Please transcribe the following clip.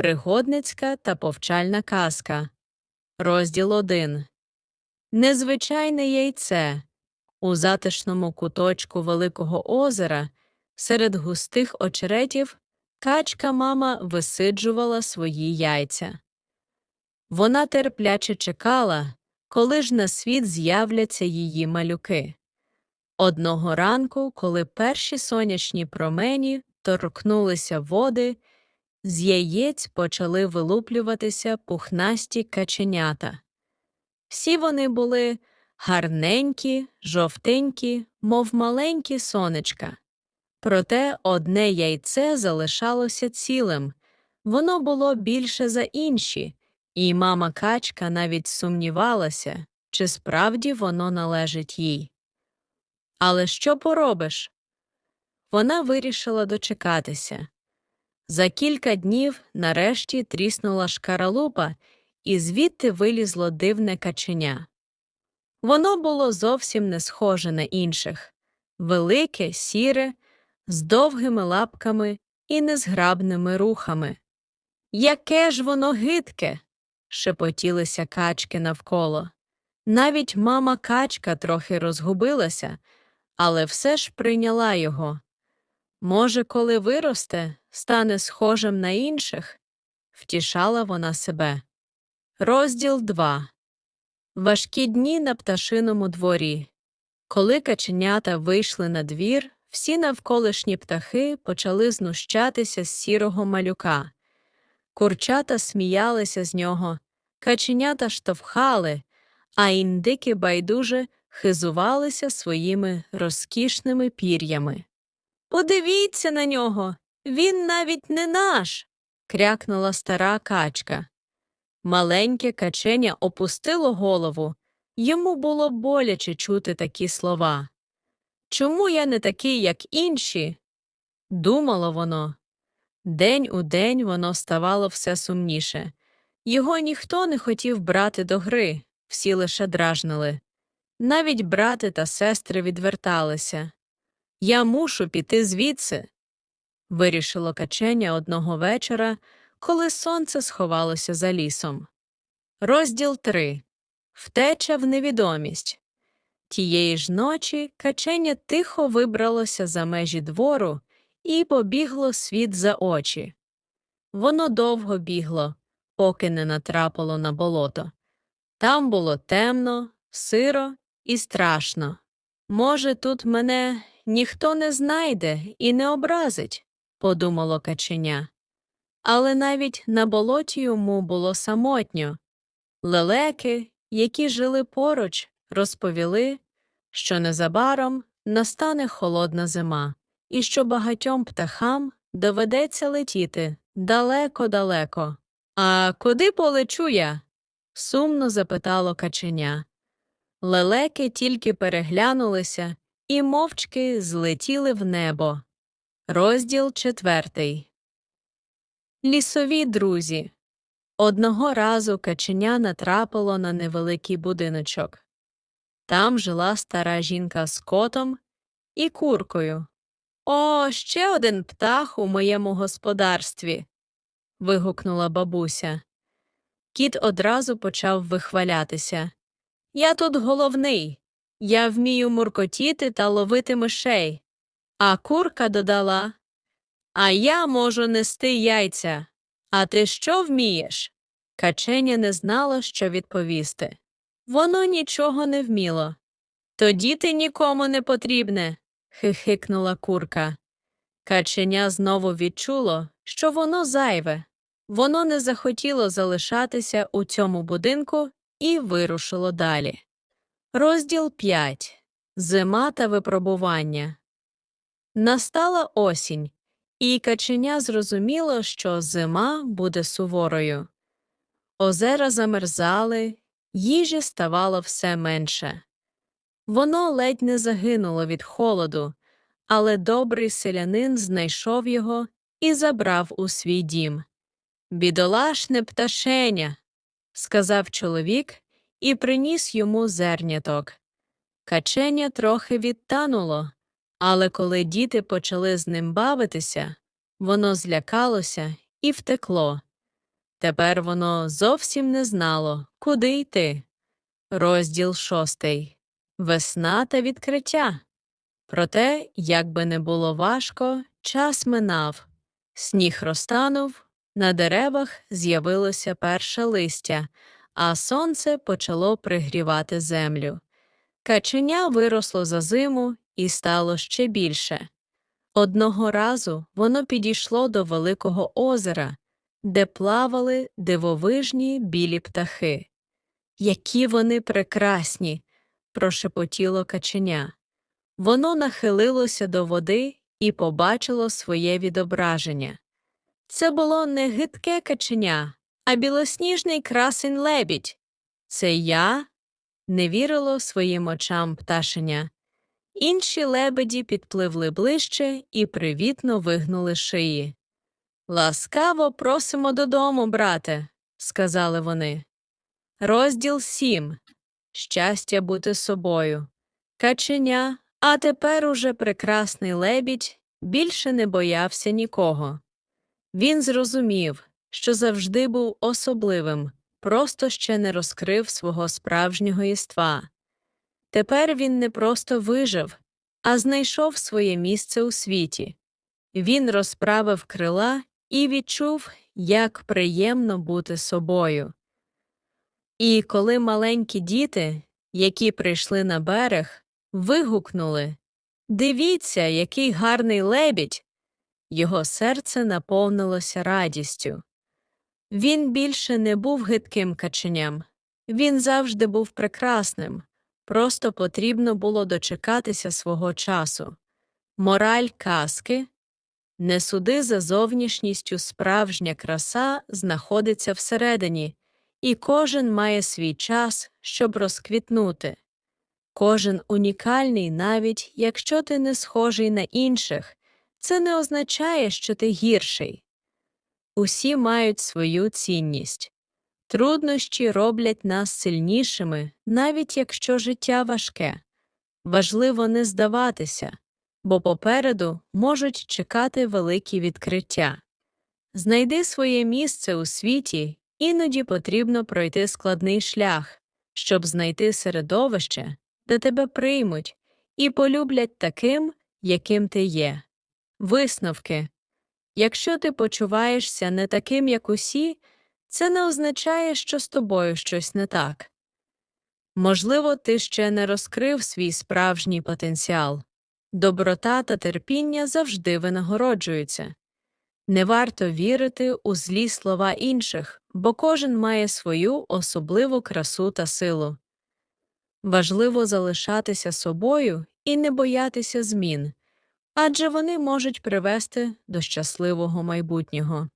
Пригодницька та повчальна казка. Розділ 1. Незвичайне яйце. У затишному куточку Великого озера серед густих очеретів качка мама висиджувала свої яйця. Вона терпляче чекала, коли ж на світ з'являться її малюки. Одного ранку, коли перші сонячні промені торкнулися води, з яєць почали вилуплюватися пухнасті каченята. Всі вони були гарненькі, жовтенькі, мов маленькі сонечка. Проте одне яйце залишалося цілим, воно було більше за інші, і мама качка навіть сумнівалася, чи справді воно належить їй. Але що поробиш? Вона вирішила дочекатися. За кілька днів нарешті тріснула шкаралупа, і звідти вилізло дивне каченя. Воно було зовсім не схоже на інших велике, сіре, з довгими лапками і незграбними рухами. Яке ж воно гидке. шепотілися качки навколо. Навіть мама качка трохи розгубилася, але все ж прийняла його. Може, коли виросте, стане схожим на інших, втішала вона себе. Розділ 2. Важкі дні на пташиному дворі. Коли каченята вийшли на двір, всі навколишні птахи почали знущатися з сірого малюка. Курчата сміялися з нього, каченята штовхали, а індики байдуже хизувалися своїми розкішними пір'ями. Подивіться на нього, він навіть не наш. крякнула стара качка. Маленьке каченя опустило голову. Йому було боляче чути такі слова. Чому я не такий, як інші? Думало воно. День у день воно ставало все сумніше. Його ніхто не хотів брати до гри, всі лише дражнили. Навіть брати та сестри відверталися. Я мушу піти звідси, вирішило каченя одного вечора, коли сонце сховалося за лісом. Розділ 3. Втеча в невідомість. Тієї ж ночі каченя тихо вибралося за межі двору і побігло світ за очі. Воно довго бігло, поки не натрапило на болото. Там було темно, сиро і страшно. Може, тут мене ніхто не знайде і не образить, подумало каченя. Але навіть на болоті йому було самотньо. Лелеки, які жили поруч, розповіли, що незабаром настане холодна зима, і що багатьом птахам доведеться летіти далеко-далеко. А куди полечу я? сумно запитало каченя. Лелеки тільки переглянулися і мовчки злетіли в небо. Розділ четвертий. Лісові друзі. Одного разу каченя натрапило на невеликий будиночок. Там жила стара жінка з котом і куркою. О, ще один птах у моєму господарстві. вигукнула бабуся. Кіт одразу почав вихвалятися. Я тут головний. Я вмію муркотіти та ловити мишей. А курка додала А я можу нести яйця. А ти що вмієш? Каченя не знала, що відповісти. Воно нічого не вміло. Тоді ти нікому не потрібне. хихикнула курка. Каченя знову відчуло, що воно зайве. Воно не захотіло залишатися у цьому будинку і вирушило далі. Розділ 5. Зима та випробування. Настала осінь, і каченя зрозуміло, що зима буде суворою. Озера замерзали, їжі ставало все менше. Воно ледь не загинуло від холоду, але добрий селянин знайшов його і забрав у свій дім. Бідолашне пташеня, сказав чоловік і приніс йому зерняток. Каченя трохи відтануло, але коли діти почали з ним бавитися, воно злякалося і втекло. Тепер воно зовсім не знало, куди йти. Розділ шостий. Весна та відкриття. Проте, як би не було важко, час минав. Сніг розтанув, на деревах з'явилося перше листя, а сонце почало пригрівати землю. Каченя виросло за зиму і стало ще більше. Одного разу воно підійшло до великого озера, де плавали дивовижні білі птахи. Які вони прекрасні, прошепотіло каченя. Воно нахилилося до води і побачило своє відображення. Це було не гидке каченя, а білосніжний красень лебідь. Це я? не вірило своїм очам пташеня. Інші лебеді підпливли ближче і привітно вигнули шиї. Ласкаво просимо додому, брате, сказали вони. Розділ сім. Щастя бути собою. Каченя, а тепер уже прекрасний лебідь, більше не боявся нікого. Він зрозумів, що завжди був особливим, просто ще не розкрив свого справжнього єства. Тепер він не просто вижив, а знайшов своє місце у світі. Він розправив крила і відчув, як приємно бути собою. І коли маленькі діти, які прийшли на берег, вигукнули Дивіться, який гарний лебідь. Його серце наповнилося радістю. Він більше не був гидким каченям, він завжди був прекрасним, просто потрібно було дочекатися свого часу. Мораль казки не суди за зовнішністю справжня краса знаходиться всередині, і кожен має свій час, щоб розквітнути. Кожен унікальний, навіть якщо ти не схожий на інших, це не означає, що ти гірший. Усі мають свою цінність. Труднощі роблять нас сильнішими, навіть якщо життя важке. Важливо не здаватися, бо попереду можуть чекати великі відкриття. Знайди своє місце у світі, іноді потрібно пройти складний шлях, щоб знайти середовище, де тебе приймуть і полюблять таким, яким ти є. Висновки Якщо ти почуваєшся не таким, як усі, це не означає, що з тобою щось не так. Можливо, ти ще не розкрив свій справжній потенціал. Доброта та терпіння завжди винагороджуються. Не варто вірити у злі слова інших, бо кожен має свою особливу красу та силу. Важливо залишатися собою і не боятися змін, адже вони можуть привести до щасливого майбутнього.